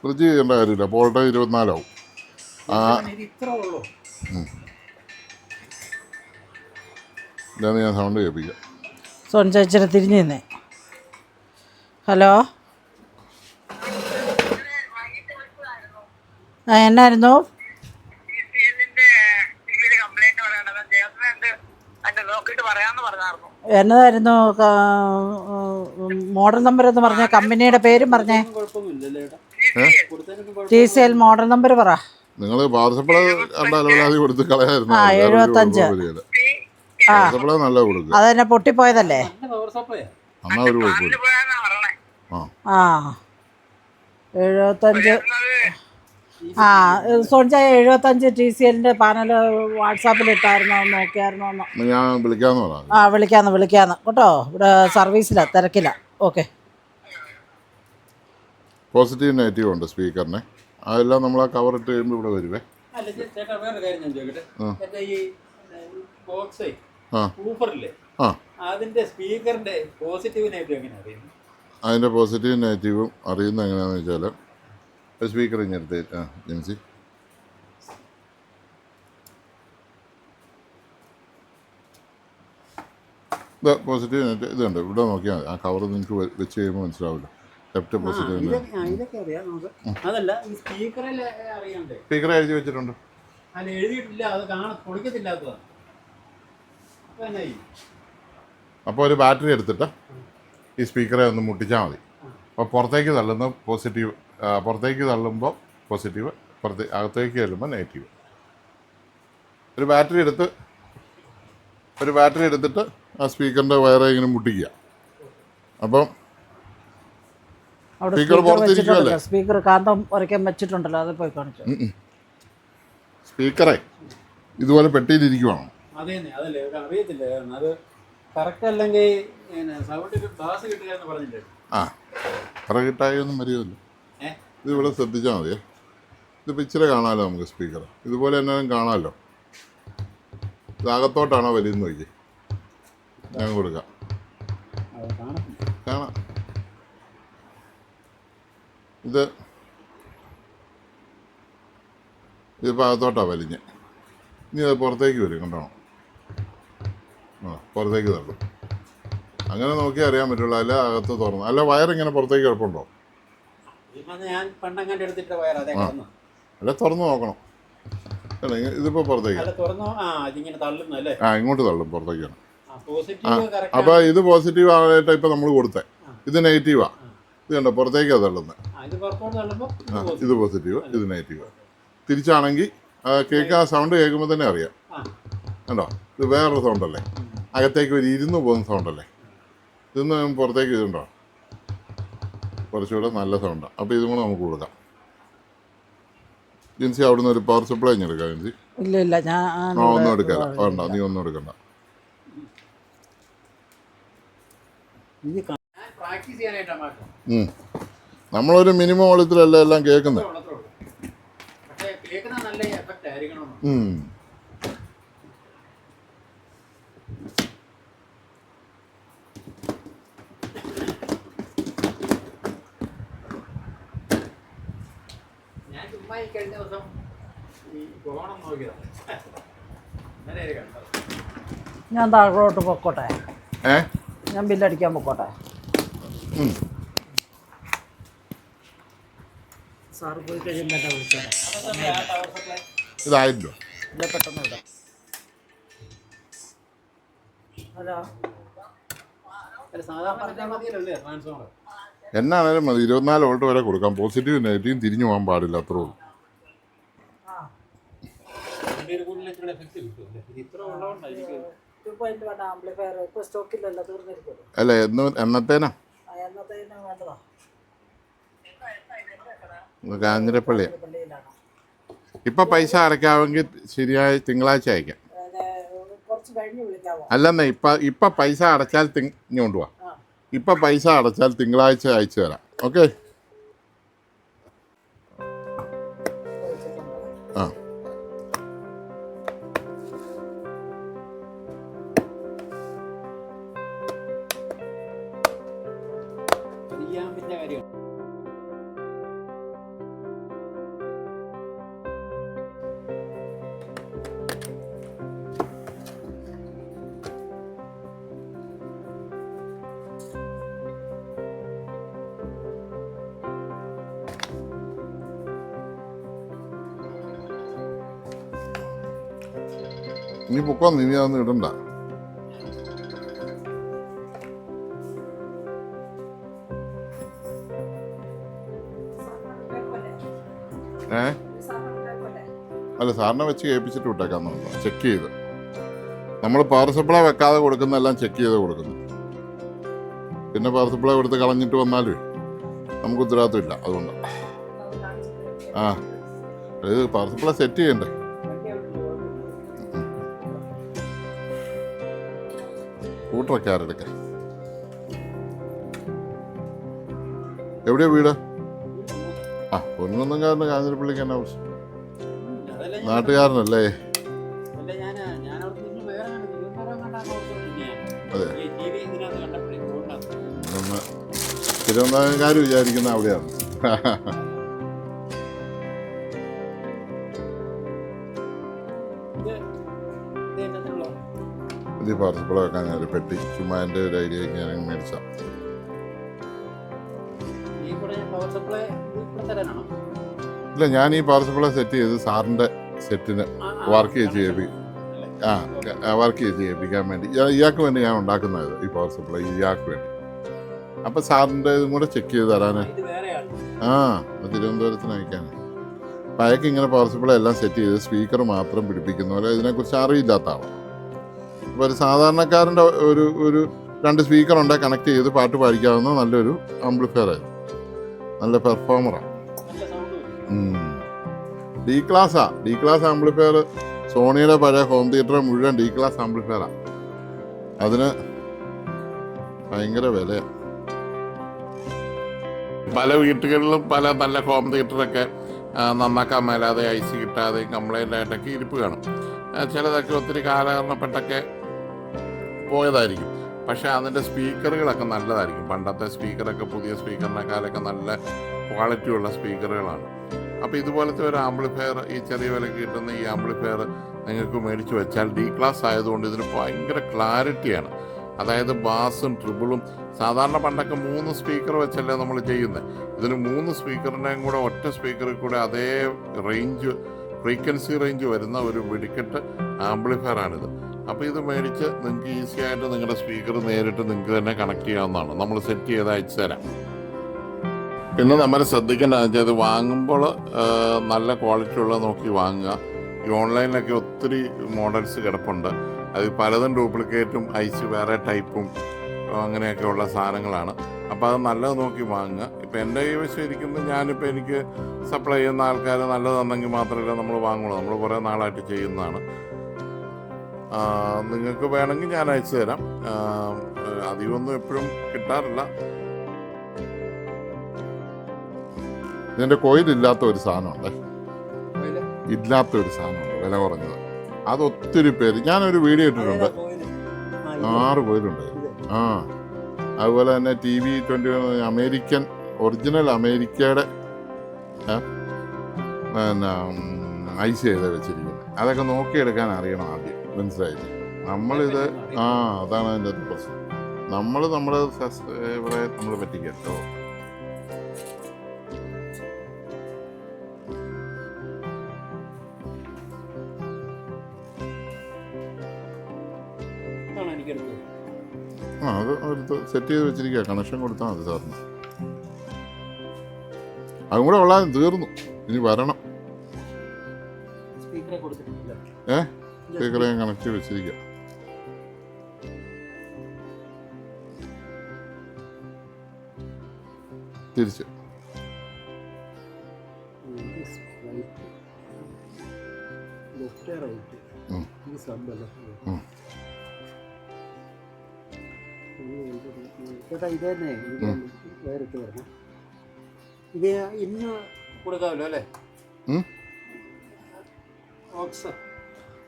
Fridge ചെയ്യേണ്ട കാര്യമില്ല. പോകട്ടെ ഇരുപത്തിനാലാവും. ആ. ഇത്രേ ഉള്ളൂ ഇല്ലാന്ന് ഞാൻ സൗണ്ട് കേൾപ്പിക്കാം. സോൺ ചേച്ചിനെ തിരിഞ്ഞു നിന്നേ. ഹലോ? ആ എന്നായിരുന്നു? എന്നതായിരുന്നു? മോഡൽ നമ്പർ എന്ന് പറഞ്ഞ കമ്പനിയുടെ പേരും പറഞ്ഞേ. കുഴപ്പമൊന്നുമില്ലല്ലേ T C L model number പറ. നിങ്ങൾ രണ്ട അലവലാതി കൊടുത്ത് കളയായിരുന്നു. ആ, എഴുപത്തഞ്ച്. പൊട്ടിപ്പോയതല്ലേ? ഒരു കുഴപ്പമില്ല. ആ. ആ. എഴുപത്തഞ്ച്. ആ സോണിച്ചായ എഴുപത്തഞ്ച് ടി സി എല്ലിന്റെ പാനൽ വാട്സാപ്പിൽ ഇട്ടായിരുന്നോ നോക്കിയായിരുന്നോ ഞാൻ വിളിക്കാന്ന് ആ വിളിക്കാന്ന് വിളിക്കാന്ന്. കേട്ടോ ഇവിടെ സർവീസിലാണ് തിരക്കില്ല ഓക്കെ പോസിറ്റീവ് നെഗറ്റീവ് ഉണ്ട് സ്പീക്കറിന്. അതെല്ലാം നമ്മൾ ആ കവർ ഇട്ട് കഴിയുമ്പോൾ ഇവിടെ വരുവേ. ചേട്ടാ വേറെ കാര്യം ഞാൻ ചോദിക്കട്ടെ? ചേട്ടാ ഈ ബോക്സേ ഊഫറില്ലേ? അതിന്റെ സ്പീക്കറിന്റെ പോസിറ്റീവ് നെഗറ്റീവ് എങ്ങനെ അതിന്റെ പോസിറ്റീവ് നെഗറ്റീവും അറിയുന്ന എങ്ങനെയാണെന്ന് വെച്ചാൽ സ്പീക്കർ ഇങ്ങനത്തെ ആ ജിൻസി. ഇത് പോസിറ്റീവ് നെഗറ്റീവ് ഇതുണ്ട്. ഇവിടെ നോക്കിയാൽ മതി. ആ കവർ നിങ്ങൾക്ക് വെച്ച് കഴിയുമ്പോൾ മനസ്സിലാവില്ല ലെഫ്റ്റ് പോസിറ്റീവ് ഇതൊക്കെ- അറിയാം നമുക്ക്. അതല്ല ഈ സ്പീക്കറിൽ അറിയണ്ടേ. സ്പീക്കർ എഴുതി വെച്ചിട്ടുണ്ട്. അല്ല എഴുതിയിട്ടില്ല അത് കാണ പൊളിക്കത്തില്ലാത്തതാണ് അപ്പൊ അപ്പോൾ ഒരു ബാറ്ററി എടുത്തിട്ട് ഈ സ്പീക്കറെ ഒന്ന് മുട്ടിച്ചാൽ മതി. അപ്പോൾ പുറത്തേക്ക് തള്ളുന്ന പോസിറ്റീവ് പുറത്തേക്ക് തള്ളുമ്പോൾ പോസിറ്റീവ് പുറത്ത് അകത്തേക്ക് തള്ളുമ്പോൾ നെഗറ്റീവ് ഒരു ബാറ്ററി എടുത്ത് ഒരു ബാറ്ററി എടുത്തിട്ട് ആ സ്പീക്കറിന്റെ വയറെ ഇങ്ങനെ മുട്ടിക്കുക. അപ്പം അവിടെ സ്പീക്കർ സ്പീക്കർ പുറത്തിരിക്കുവല്ലേ? വെച്ചിട്ടുണ്ടല്ലോ സ്പീക്കർ കാന്തം ഉറക്കാൻ വെച്ചിട്ടുണ്ടല്ലോ അത് പോയി കാണിച്ചു. സ്പീക്കറെ ഇതുപോലെ പെട്ടിയിലിരിക്കുവാണ്? അതേന്നെ അതല്ലേ ഇത് അറിയത്തില്ല കാരണം അത് കറക്റ്റ് അല്ലെങ്കിൽ സൗണ്ടിന് ബാസ് കിട്ടുക എന്ന് പറഞ്ഞില്ലേ? ആ അത്ര കിട്ടായി ഒന്നും വരികയില്ല? ഇത് ഇവിടെ ശ്രദ്ധിച്ചാൽ മതിയേ. ഇതിപ്പോൾ ഇച്ചിരി കാണാമല്ലോ നമുക്ക് സ്പീക്കർ? ഇതുപോലെ എന്നാലും കാണാമല്ലോ ഇതാകത്തോട്ടാണോ നോക്കി ഞാൻ കൊടുക്കാം അത് കാണത്തില്ല കാണാം ഇത് ഇത് ഭാഗത്തോട്ടാണ് വലിഞ്ഞ്. ഇനി അത് പുറത്തേക്ക് വരും കണ്ടോ? ആ പുറത്തേക്ക് തള്ളും. അങ്ങനെ നോക്കി അറിയാൻ പറ്റുള്ളൂ. അല്ല അകത്ത് തുറന്നു. അല്ല വയറിങ്ങനെ പുറത്തേക്ക് കിടന്നു അല്ല തുറന്ന് നോക്കണം. അല്ല ഇതിപ്പോ പുറത്തേക്ക്? ആ ഇങ്ങോട്ട് തള്ളും പുറത്തേക്കാണ്. അപ്പൊ ഇത് പോസിറ്റീവ് ആയിട്ട് ഇപ്പൊ നമ്മൾ കൊടുത്തേ. ഇത് നെഗറ്റീവാ. ഇത് കണ്ടോ പുറത്തേക്കാണ് തള്ളുന്നത് ഇത് പോസിറ്റീവ് ഇത് നെഗറ്റീവ് തിരിച്ചാണെങ്കിൽ കേൾക്കാൻ സൗണ്ട് കേൾക്കുമ്പോൾ തന്നെ അറിയാം. ആ. കണ്ടോ? ഇത് വേറൊരു സൗണ്ടല്ലേ അകത്തേക്ക് ഒരു ഇരുന്ന് പോകുന്ന സൗണ്ടല്ലേ ഇതിന്ന് പുറത്തേക്ക് ഇതുണ്ടോ? കുറച്ചുകൂടെ നല്ല സൗണ്ടാണ് അപ്പോൾ ഇതും കൂടെ നമുക്ക് കൊടുക്കാം. ജിൻസി അവിടുന്ന് ഒരു പവർ സപ്ലൈ ഞാൻ എടുക്കാം ജിൻസി? ഇല്ല ഇല്ല ഞാൻ ആ ഒന്നും എടുക്കല്ല. വേണ്ട നീ ഒന്നും എടുക്കണ്ട. പ്രാക്ടീസ് ചെയ്യാനായിട്ടാണ്. നമ്മളൊരു മിനിമം വോളത്തിലല്ല എല്ലാം കേൾക്കുന്നത് പക്ഷേ നല്ല എഫക്റ്റ് ആയിരിക്കണം ഞാൻ കഴിഞ്ഞ ദിവസം ഈ നോക്കിയതാണ് താഴോട്ട് പൊക്കോട്ടെ. ഞാൻ ബില്ലടിക്കാൻ പൊക്കോട്ടെ ഉം. സാറ് പോയി കഴിയുമ്പോൾ എന്നെ വിളിച്ചോളെ ഇല്ല പെട്ടെന്ന് വിടാം ഹലോ എന്നാണേലും മതി. ഇരുപത്തിനാല് വോൾട്ട് വരെ കൊടുക്കാം. പോസിറ്റീവ് നെഗറ്റീവ് തിരിഞ്ഞു പോകാൻ പാടില്ല അത്രേ ഉള്ളൂ. അല്ലേ എന്ന് എന്നത്തേനാ? എന്നത്തേനും വേണ്ടതാ? കാഞ്ഞിരപ്പള്ളി ഇപ്പൊ പൈസ അടയ്ക്കാമെങ്കിൽ ശരിയായ തിങ്കളാഴ്ച അയക്കാം. അല്ലെന്നേ ഇപ്പം ഇപ്പം പൈസ അടച്ചാൽ തിങ് ഇങ്ങോട്ട് ഇപ്പം പൈസ അടച്ചാൽ തിങ്കളാഴ്ച അയച്ചു തരാം. ഓക്കെ? ഇനി പൊക്കോ നീ അതൊന്നും ഇടണ്ട. ഏ? അല്ല സാറിനെ വെച്ച് കേൾപ്പിച്ചിട്ട് വിട്ടേക്കാൻ നോക്കാം ചെക്ക് ചെയ്ത്. നമ്മൾ പവർ സപ്ലൈ വെക്കാതെ കൊടുക്കുന്നതെല്ലാം ചെക്ക് ചെയ്ത് കൊടുക്കുന്നു. പിന്നെ പവർ സപ്ലൈ കൊടുത്ത് കളഞ്ഞിട്ട് വന്നാലും നമുക്ക് ഉത്തരവാദിത്തമില്ല അതുകൊണ്ട്. ആ. ഇത് പവർ സപ്ലൈ സെറ്റ് ചെയ്യണ്ടേ? സ്കൂട്ടറൊക്കെ ആരെടുക്കാം? എവിടെയാ വീട്? ആ പൊന്നൊന്നും കാഞ്ഞിരപ്പള്ളിക്ക് എന്നാ ഞാൻ നാട്ടുകാരനല്ലേ? അല്ല ഞാൻ വിചാരിക്കുന്ന അവിടെ ഇത് പാർസപ്പിള വെക്കാൻ ഒരു പെട്ടി. ചുമ്മാ എന്റെ ഒരു ഐഡിയ ഞാൻ മേടിച്ച ഇല്ല ഞാൻ ഈ പാർസിപ്പിളെ സെറ്റ് ചെയ്ത് സാറിന്റെ സെറ്റിന് വർക്ക് ചെയ്ത് ആ വർക്ക് ചെയ്ത് ചെയ്യിപ്പിക്കാൻ വേണ്ടി. ഇയാ- ഇയാൾക്ക് വേണ്ടി ഞാൻ ഉണ്ടാക്കുന്നത് ഈ പവർ സപ്ലൈ ഇയാൾക്ക് വേണ്ടി. അപ്പം സാറിന്റെ ഇതും കൂടെ ചെക്ക് ചെയ്ത് തരാൻ ആ തിരുവനന്തപുരത്തിന് അയക്കാൻ അപ്പം അയാൾക്ക് ഇങ്ങനെ പവർ സപ്ലൈ എല്ലാം സെറ്റ് ചെയ്ത് സ്പീക്കർ മാത്രം പിടിപ്പിക്കുന്ന പോലെ ഇതിനെക്കുറിച്ച് അറിയില്ലാത്ത ആളാണ് ഒരു സാധാരണക്കാരന്റെ ഒരു ഒരു രണ്ട് സ്പീക്കർ ഉണ്ട് കണക്ട് ചെയ്ത് പാട്ട് പാടിക്കാവുന്ന നല്ലൊരു ആംപ്ലിഫയർ ആയിരുന്നു നല്ല പെർഫോമറാണ് ഡി ക്ലാസ്സാ ഡി ക്ലാസ് ആംപ്ലിഫയർ സോണിയുടെ പഴയ ഹോം തിയേറ്റർ മുഴുവൻ ഡി ക്ലാസ് ആംപ്ലിഫയറാണ് അതിന് ഭയങ്കര വിലയാണ് പല വീട്ടുകളിലും പല നല്ല ഹോം തിയേറ്ററൊക്കെ നന്നാക്കാൻ മേലാതെ ഐ സി കിട്ടാതെ കംപ്ലൈന്റ് ആയിട്ടൊക്കെ ഇരിപ്പ് കാണും. ചിലതൊക്കെ ഒത്തിരി കാലഹരണപ്പെട്ടൊക്കെ പോയതായിരിക്കും. പക്ഷേ അതിന്റെ സ്പീക്കറുകളൊക്കെ നല്ലതായിരിക്കും. പണ്ടത്തെ സ്പീക്കറൊക്കെ പുതിയ സ്പീക്കറിനേക്കാളൊക്കെ നല്ല ക്വാളിറ്റിയുള്ള സ്പീക്കറുകളാണ്. അപ്പോൾ ഇതുപോലത്തെ ഒരു ആംപ്ലിഫയർ ഈ ചെറിയ വിലക്ക് കിട്ടുന്ന ഈ ആംപ്ലിഫയർ നിങ്ങൾക്ക് മേടിച്ച് വെച്ചാൽ ഡി ക്ലാസ് ആയതുകൊണ്ട് ഇതിന് ഭയങ്കര ക്ലാരിറ്റിയാണ്. അതായത് ബാസും ട്രിബിളും സാധാരണ പണ്ടൊക്കെ മൂന്ന് സ്പീക്കർ വെച്ചല്ലേ നമ്മൾ ചെയ്യുന്നത് ഇതിന് മൂന്ന് സ്പീക്കറിനെയും കൂടെ ഒറ്റ സ്പീക്കറിൽ കൂടെ അതേ റേഞ്ച് ഫ്രീക്വൻസി റേഞ്ച് വരുന്ന ഒരു വെടിക്കെട്ട് ആംപ്ലിഫയർ ആണിത് അപ്പോൾ ഇത് മേടിച്ച് നിങ്ങൾക്ക് ഈസി ആയിട്ട് നിങ്ങളുടെ സ്പീക്കർ നേരിട്ട് നിങ്ങൾക്ക് തന്നെ കണക്ട് ചെയ്യാവുന്നതാണ്. നമ്മൾ സെറ്റ് ചെയ്ത് അയച്ചു തരാം. പിന്നെ നമ്മൾ ശ്രദ്ധിക്കേണ്ടതെന്ന് വെച്ചാൽ ഇത് വാങ്ങുമ്പോൾ നല്ല ക്വാളിറ്റി ഉള്ളത് നോക്കി വാങ്ങുക. ഈ ഓൺലൈനിലൊക്കെ ഒത്തിരി മോഡൽസ് കിടപ്പുണ്ട്. അത് പലതും ഡ്യൂപ്ലിക്കേറ്റും അയച്ച് വേറെ ടൈപ്പും അങ്ങനെയൊക്കെയുള്ള സാധനങ്ങളാണ്. അപ്പോൾ അത് നല്ലത് നോക്കി വാങ്ങുക. ഇപ്പം എന്റെ കൈവശം ഇരിക്കുന്നത് ഞാനിപ്പോൾ എനിക്ക് സപ്ലൈ ചെയ്യുന്ന ആൾക്കാർ നല്ലതെന്നെങ്കിൽ മാത്രമല്ല നമ്മൾ വാങ്ങുള്ളൂ. നമ്മൾ കുറേ നാളായിട്ട് ചെയ്യുന്നതാണ്. നിങ്ങൾക്ക് വേണമെങ്കിൽ ഞാൻ അയച്ചു തരാം. അധികമൊന്നും എപ്പോഴും കിട്ടാറില്ല. ഇതിന്റെ കോയിലില്ലാത്ത ഒരു സാധനമുണ്ട്? ഇല്ലാത്ത ഒരു സാധനമുണ്ട് വില കുറഞ്ഞത്. അത് ഒത്തിരി പേര് ഞാനൊരു വീഡിയോ ഇട്ടിട്ടുണ്ട്. ആറ് ഇത്. ആ അതുപോലെ തന്നെ T V twenty American original അമേരിക്കയുടെ പിന്നെ ഐസ് ചെയ്ത് വെച്ചിരിക്കുന്നത്. അതൊക്കെ നോക്കിയെടുക്കാൻ അറിയണം ആദ്യം. മനസ്സിലായില്ലേ? നമ്മളിത് ആ അതാണ് അതിന്റെ അത് പ്രശ്നം. നമ്മൾ നമ്മുടെ ഇവിടെ നമ്മൾ പറ്റിക്കട്ടോ ആ അത് എടുത്ത് സെറ്റ് ചെയ്ത് വെച്ചിരിക്കുക. കണക്ഷൻ കൊടുത്താൽ മതി സാറിന്. അതും കൂടെ ഉള്ളാതെ തീർന്നു. ഇനി വരണം. സ്പീക്കറെ ഞാൻ കണക്ട് ചെയ്ത് വെച്ചിരിക്കുക തിരിച്ച്. ചേട്ടാ ഇത് തന്നെ എനിക്ക് വേറിട്ട് വരണം ഇത് ഇന്ന് കൊടുക്കാമല്ലോ അല്ലേ? ഉം?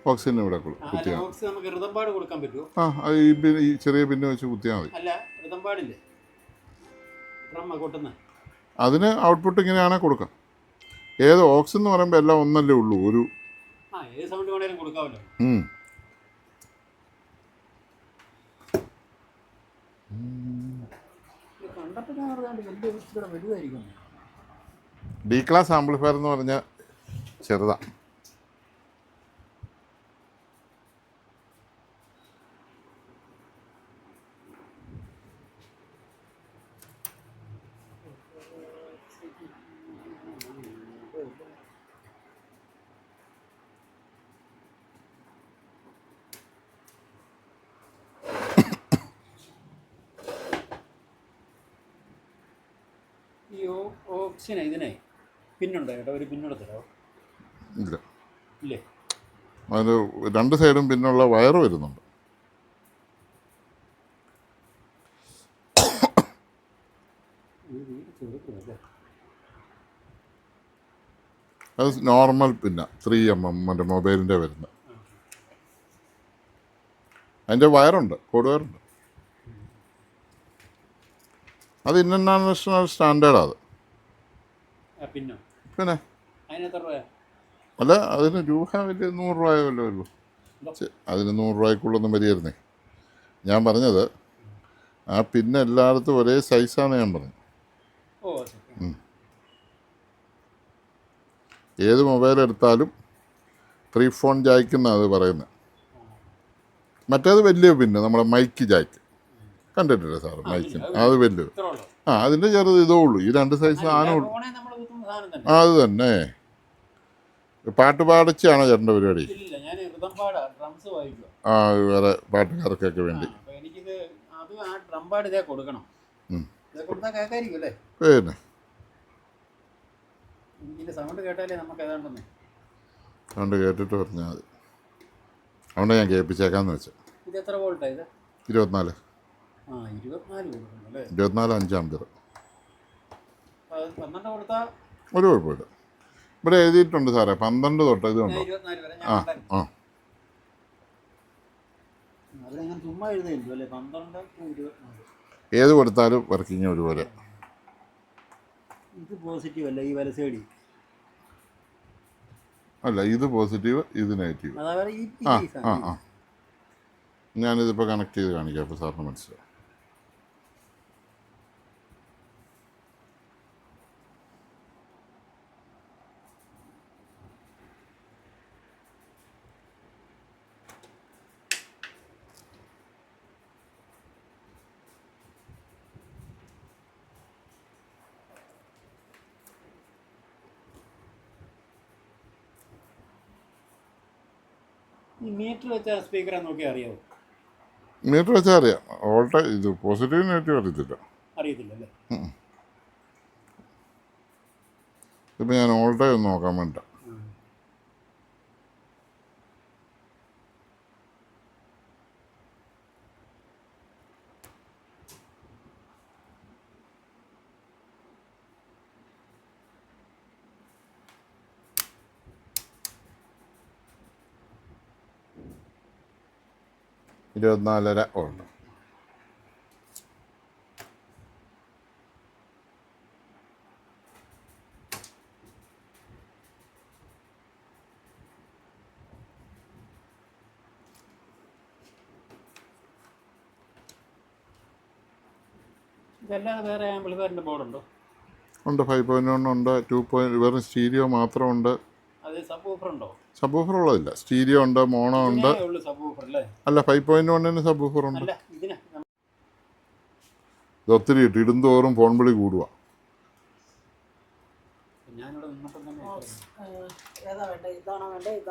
ഓക്സ് തന്നെ ഇവിടെ ആ, കുത്തിയാൽ ഓക്സ് നമുക്ക് കൊടുക്കാൻ പറ്റുമോ ആ അത് ഈ പിന്നെ ഈ ചെറിയ പിന്നെ വെച്ച് കുത്തിയാൽ മതി. അല്ല ഋതമ്പാടില്ലേ ഡ്രമ്മ കൊട്ടുന്ന? അതിന് ഔട്ട്പുട്ട് ഇങ്ങനെയാണ് കൊടുക്കാം. ഏത് ഓക്സ് എന്ന് പറയുമ്പോൾ എല്ലാം ഒന്നല്ലേ ഉള്ളൂ ഒരു ആ ഏത് സൗണ്ട് വേണേലും കൊടുക്കാമല്ലോ ഉം. ഇത് കണ്ടപ്പോൾ ഞാൻ വലിയ ഇച്ചിരി വലുതായിരിക്കും. ഡി ക്ലാസ് ആംപ്ലിഫയർ എന്ന് പറഞ്ഞാൽ ചെറുതാ. ഓപ്ഷനെ ഇതിനെ പിന്നുണ്ടോ ചേട്ടാ ഒരു പിന്നോട് തരാമോ ഇല്ല. ഇല്ലേ? അതിന് രണ്ട് സൈഡും പിന്നുള്ള വയറ് വരുന്നുണ്ട്. അത് നോർമൽ പിന്നെ ത്രീ എം എം മറ്റേ മൊബൈലിന്റെ വരുന്ന. അതിന്റെ വയറുണ്ട് കോഡ് വയറുണ്ട് അത് ഇന്റർനാഷണൽ സ്റ്റാൻഡേർഡാണ് അത്. പിന്നോ? പിന്നെ? അതിന് അല്ല അതിന് രൂപ വലിയ നൂറ് രൂപ വല്ലതും ഉള്ളൂ അതിന് നൂറ് രൂപയ്ക്കുള്ളൊന്നും വരികയായിരുന്നേ. ഞാൻ പറഞ്ഞത് ആ പിന്നെ എല്ലായിടത്തും ഒരേ സൈസാണ് ഞാൻ പറഞ്ഞത്. ഓ ഏത് മൊബൈൽ എടുത്താലും ത്രീ ഫോൺ ജായ്ക്കുന്ന അത് പറയുന്നത് മറ്റേത് വലിയ പിന്നെ നമ്മുടെ മൈക്ക് ജായ്ക്ക്. കണ്ടിട്ടില്ലേ സാറ് മൈക്കിന്? അത് വലിയ ആ അതിന്റെ ചെറുത് ഇതേ ഉള്ളൂ. ഈ രണ്ട് സൈസ് ആനുള്ളൂ ഉള്ളൂ അത് തന്നെ. പാട്ട് പാടിച്ചാണ് ചേട്ടന്റെ പരിപാടി? ആ വേറെ പാട്ടുകാർക്കൊക്കെ വേണ്ടി. പിന്നെ. സൗണ്ട് കേട്ടിട്ട് പറഞ്ഞാൽ മതി. അതുകൊണ്ട് ഞാൻ കേൾപ്പിച്ചേക്കാന്ന് വെച്ചു. ഇത് എത്ര വോൾട്ടാ ഇത്? ഇരുപത്തിനാല്. ഇരുപത്തിനാല് അഞ്ചാം അത് പന്ത്രണ്ട് കൊടുത്താൽ ഒരു കുഴപ്പമില്ല. ഇവിടെ എഴുതിയിട്ടുണ്ട് സാറേ പന്ത്രണ്ട് തൊട്ട് ഇതുണ്ടോ ആ. ആ. ഏത് കൊടുത്താലും വർക്കിംഗ് ഒരുപോലെ. ഇത് പോസിറ്റീവ് അല്ല? ഈ വല സൈഡ് അല്ല ഇത് പോസിറ്റീവ് ഇത് നെഗറ്റീവ് ആ ആ. ആ. ഞാനിതിപ്പോൾ കണക്ട് ചെയ്ത് കാണിക്കാം അപ്പോൾ സാറിന് മനസ്സിലാവും. മീറ്റർ വെച്ച സ്പീക്കറെ നോക്കി അറിയാമോ മീറ്റർ വെച്ചാൽ അറിയാം. ഓൾട്ട ഇത് പോസിറ്റീവ് നെഗറ്റീവ് അറിയത്തില്ല. അറിയത്തില്ല അല്ലേ? ഇപ്പം ഞാൻ വോൾട്ടേജ് ഒന്ന് നോക്കാൻ വേണ്ട ഇരുപത്തിനാലര ഉണ്ട്. ഉണ്ട് ഫൈവ് പോയിന്റ് വൺ ഉണ്ട് ടു പോയിന്റ് വെറും സ്റ്റീരിയോ മാത്രമുണ്ട്. സബ് ഊഫർ ഊഫർ ഉള്ളതില്ല സ്റ്റീരിയോ ഉണ്ട്. മോണോ ഉണ്ട് അല്ലേ? അല്ല ഫൈവ് പോയിന്റ് വണ്ണിന് സബ് ഊഫർ ഉണ്ട്. ഇത് ഒത്തിരി ഇട്ട് ഇടുന്തോറും ഫോൺ വിളി കൂടുക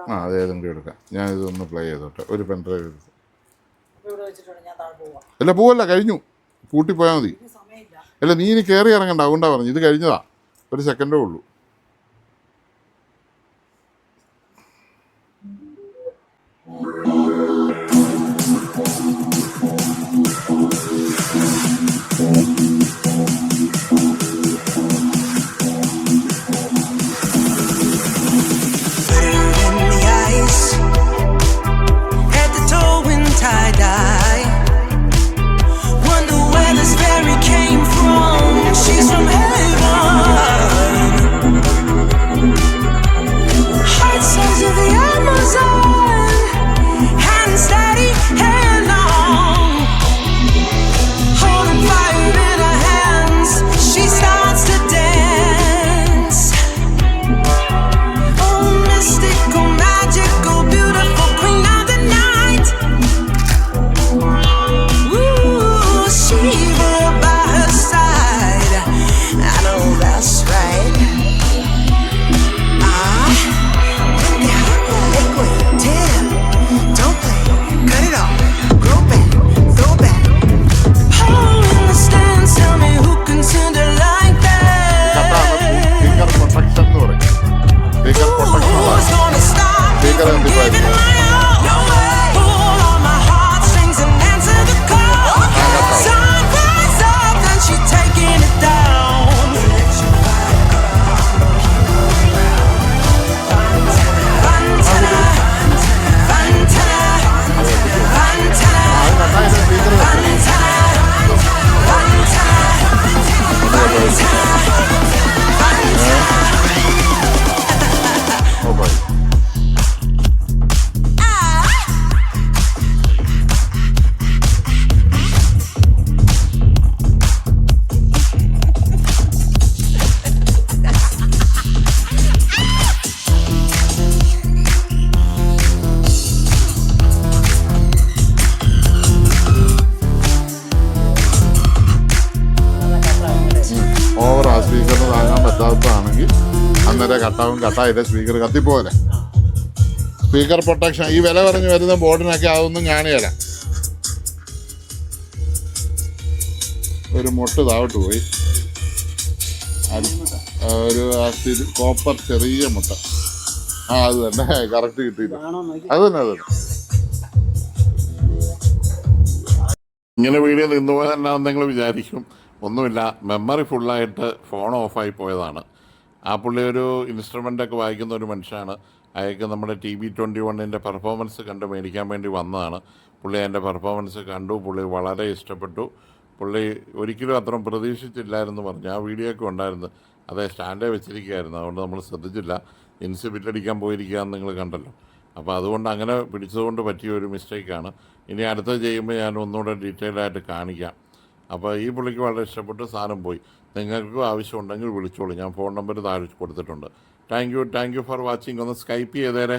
ആ അതെ അത് ഏതെങ്കിലും എടുക്കാം. ഞാൻ ഇതൊന്ന് പ്ലേ ചെയ്തോട്ടെ. ഒരു എടുത്ത്. ഞാൻ താഴെ പോവാം. അല്ല പോവല്ല കഴിഞ്ഞു. പൂട്ടിപ്പോയാൽ മതി. അല്ല നീ ഇനി കയറി ഇറങ്ങണ്ട അതുകൊണ്ടാണ് പറഞ്ഞു ഇത് കഴിഞ്ഞതാ. ഒരു സെക്കൻഡേ ഉള്ളൂ. Really? അന്നേരം കട്ടാവും കട്ടായില്ല സ്പീക്കർ കത്തിപ്പോലെ സ്പീക്കർ പ്രൊട്ടക്ഷൻ ഈ വില പറഞ്ഞ് വരുന്ന ബോർഡിനൊക്കെ അതൊന്നും കാണിയല്ല. ഒരു മുട്ട് താവിട്ട് പോയി. ആ ഒരു ആ കോപ്പർ ചെറിയ മുട്ട. ആ അത് തന്നെ കറക്റ്റ് കിട്ടിയില്ല. അത് തന്നെ അത് തന്നെ. ഇങ്ങനെ വീഡിയോ നിന്നു പോയാൽ നിങ്ങൾ വിചാരിക്കും? ഒന്നുമില്ല മെമ്മറി ഫുള്ളായിട്ട് ഫോൺ ഓഫായി പോയതാണ്. ആ പുള്ളി ഒരു ഇൻസ്ട്രുമെന്റൊക്കെ വായിക്കുന്ന ഒരു മനുഷ്യനാണ്. അയാൾക്ക് നമ്മുടെ ടി വി ട്വന്റി വണ്ണിന്റെ പെർഫോമൻസ് കണ്ട് മേടിക്കാൻ വേണ്ടി വന്നതാണ്. പുള്ളി അതിന്റെ പെർഫോമൻസ് കണ്ടു പുള്ളി വളരെ ഇഷ്ടപ്പെട്ടു. പുള്ളി ഒരിക്കലും അത്ര പ്രതീക്ഷിച്ചില്ലായിരുന്നു പറഞ്ഞു. ആ വീഡിയോ ഒക്കെ ഉണ്ടായിരുന്നു. അതേ സ്റ്റാൻഡേ വെച്ചിരിക്കുകയായിരുന്നു. അതുകൊണ്ട് നമ്മൾ ശ്രദ്ധിച്ചില്ല. ഇൻസ് ബില്ലടിക്കാൻ പോയിരിക്കുക എന്ന് നിങ്ങൾ കണ്ടല്ലോ. അപ്പോൾ അതുകൊണ്ട് അങ്ങനെ പിടിച്ചതുകൊണ്ട് പറ്റിയ ഒരു മിസ്റ്റേക്കാണ് ഇനി അടുത്തത് ചെയ്യുമ്പോൾ ഞാൻ ഒന്നുകൂടെ ഡീറ്റെയിൽ ആയിട്ട് കാണിക്കാം. അപ്പോൾ ഈ പുള്ളിക്ക് വളരെ ഇഷ്ടപ്പെട്ട് സാധനം പോയി. നിങ്ങൾക്കും ആവശ്യമുണ്ടെങ്കിൽ വിളിച്ചോളൂ. ഞാൻ ഫോൺ നമ്പർ താഴെ കൊടുത്തിട്ടുണ്ട്. Thank you thank you for watching ഒന്ന് സ്കൈപ്പ് ചെയ്തേരെ.